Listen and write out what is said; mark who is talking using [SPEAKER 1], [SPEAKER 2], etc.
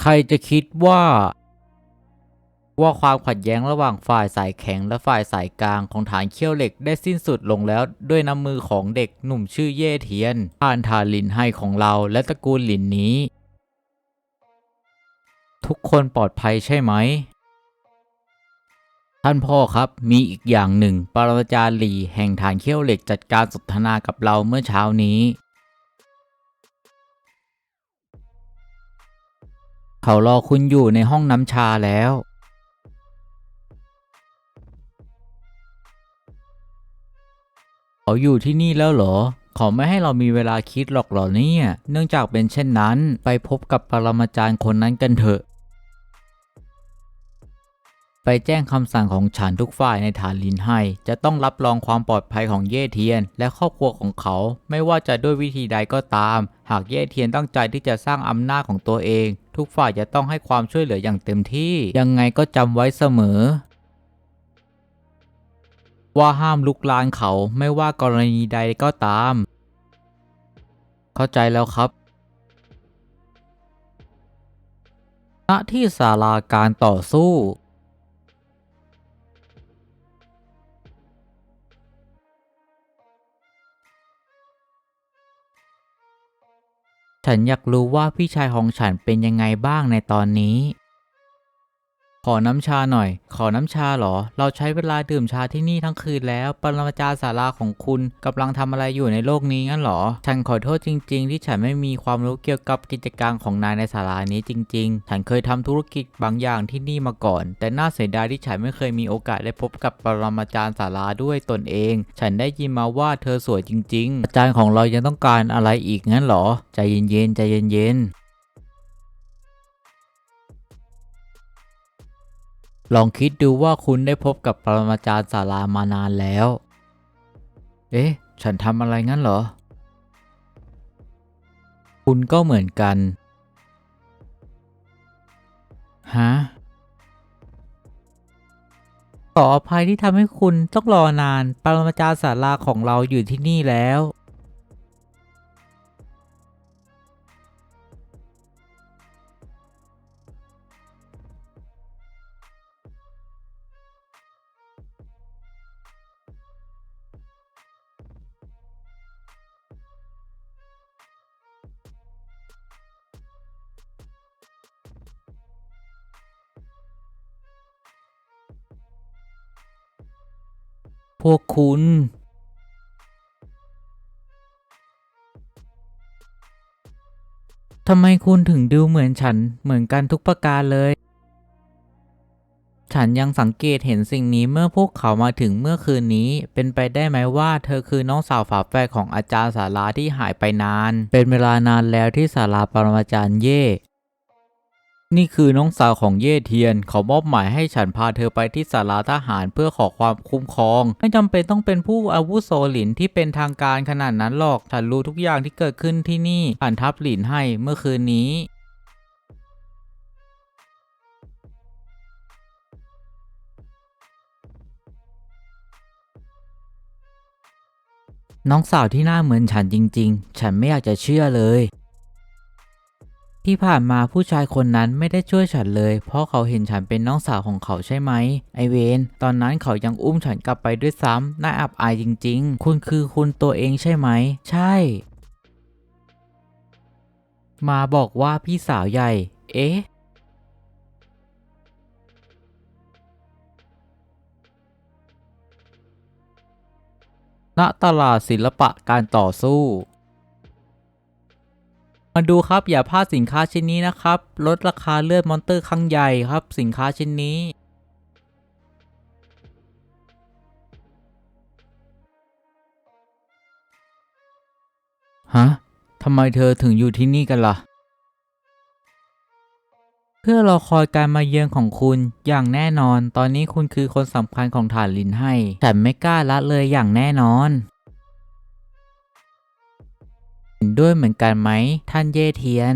[SPEAKER 1] ใครจะคิดว่า ว่าความขัดแย้งระหว่างฝ่ายสายแข็งและฝ่ายสายกลางของฐานเขี้ยวเหล็กได้สิ้นสุดลงแล้วด้วยน้ำมือของเด็กหนุ่มชื่อเย่เทียนผ่านทานหลินให้ของเราและตระกูลหลินนี้ ทุกคนปลอดภัยใช่ไหม ท่านพ่อครับมีอีกอย่างหนึ่ง ปรมาจารย์หลีแห่งฐานเขี้ยวเหล็กจัดการสนทนากับเราเมื่อเช้านี้ เขารอคุณอยู่ในห้องน้ำชาแล้ว เขาอยู่ที่นี่แล้วเหรอ เขาไม่ให้เรามีเวลาคิดหรอกเหรอเนี่ย เนื่องจากเป็นเช่นนั้น ไปพบกับปรมาจารย์คนนั้นกันเถอะ ไปแจ้งคำสั่งของฉันทุกฝ่ายในฐานลินให้จะต้องรับรองความปลอดภัยของเย่เทียน และครอบครัวของเขา ไม่ว่าจะด้วยวิธีใดก็ตาม หากเย่เทียนตั้งใจที่จะสร้างอำนาจของตัวเอง ทุกฝ่ายจะต้องให้ความช่วยเหลืออย่างเต็มที่ ยังไงก็จำไว้เสมอ ว่าห้ามลุกลานเขาไม่ว่ากรณีใดก็ตาม เข้าใจแล้วครับณที่ศาลาการต่อสู้ ฉันอยากรู้ว่าพี่ชายของฉันเป็นยังไงบ้างในตอนนี้ ขอน้ำชาหน่อย ขอน้ำชาเหรอ เราใช้เวลาดื่มชาที่นี่ทั้งคืนแล้ว ปรมาจารย์ศาลาของคุณกำลังทำอะไรอยู่ในโลกนี้งั้นเหรอ ฉันขอโทษจริง ๆ ที่ฉันไม่มีความรู้เกี่ยวกับกิจการของนายในศาลานี้จริง ๆ ฉันเคยทำธุรกิจบางอย่างที่นี่มาก่อน แต่น่าเสียดายที่ฉันไม่เคยมีโอกาสได้พบกับปรมาจารย์ศาลาด้วยตนเอง ฉันได้ยินมาว่าเธอสวยจริง ๆ อาจารย์ของเรายังต้องการอะไรอีกงั้นเหรอ ใจเย็นๆ ใจเย็นๆ ลองคิดดูว่าคุณได้พบกับปรมาจารย์ศาลามานานแล้ว เอ๊ะ ฉันทำอะไรงั้นเหรอ คุณก็เหมือนกัน ฮะ ขออภัยที่ทำให้คุณต้องรอนาน ปรมาจารย์ศาลาของเราอยู่ที่นี่แล้ว พวกคุณ ทำไมคุณถึงดูเหมือนฉันเหมือนกันทุกประการเลย ฉันยังสังเกตเห็นสิ่งนี้เมื่อพวกเขามาถึงเมื่อคืนนี้ เป็นไปได้ไหมว่าเธอคือน้องสาวฝาแฝดของอาจารย์สาราที่หายไปนาน เป็นเวลานานแล้วที่สาราปรมาจารย์เย่ นี่คือน้องสาวของเย่เทียน เขามอบหมายให้ฉันพาเธอไปที่ศาลาทหารเพื่อขอความคุ้มครอง ไม่จำเป็นต้องเป็นผู้อาวุโสหลินที่เป็นทางการขนาดนั้นหรอก ฉันรู้ทุกอย่างที่เกิดขึ้นที่นี่ผ่านทับหลินให้เมื่อคืนนี้น้องสาวที่หน้าเหมือนฉันจริง ๆ ฉันไม่อยากจะเชื่อเลย ที่ผ่านมาผู้ชายคนนั้นไม่ได้ช่วยฉันเลย เพราะเขาเห็นฉันเป็นน้องสาวของเขาใช่ไหม ไอเวนตอนนั้นเขายังอุ้มฉันกลับไปด้วยซ้ำน่าอับอายจริง ๆ คุณคือคุณตัวเองใช่ไหม ใช่ มาบอกว่าพี่สาวใหญ่ เอ๊ะณตลาดศิลปะการต่อสู้ มาดูครับอย่าพลาดสินค้าชิ้นนี้นะครับ ลดราคาเลือดมอนเตอร์ครั้งใหญ่ครับ สินค้าชิ้นนี้ ฮะทำไมเธอถึงอยู่ที่นี่กันล่ะ เพื่อรอคอยการมาเยือนของคุณอย่างแน่นอน ตอนนี้คุณคือคนสำคัญของฐานลินให้ ฉันไม่กล้าละเลยอย่างแน่นอน ด้วยเหมือนกันไหมท่านเย่เทียน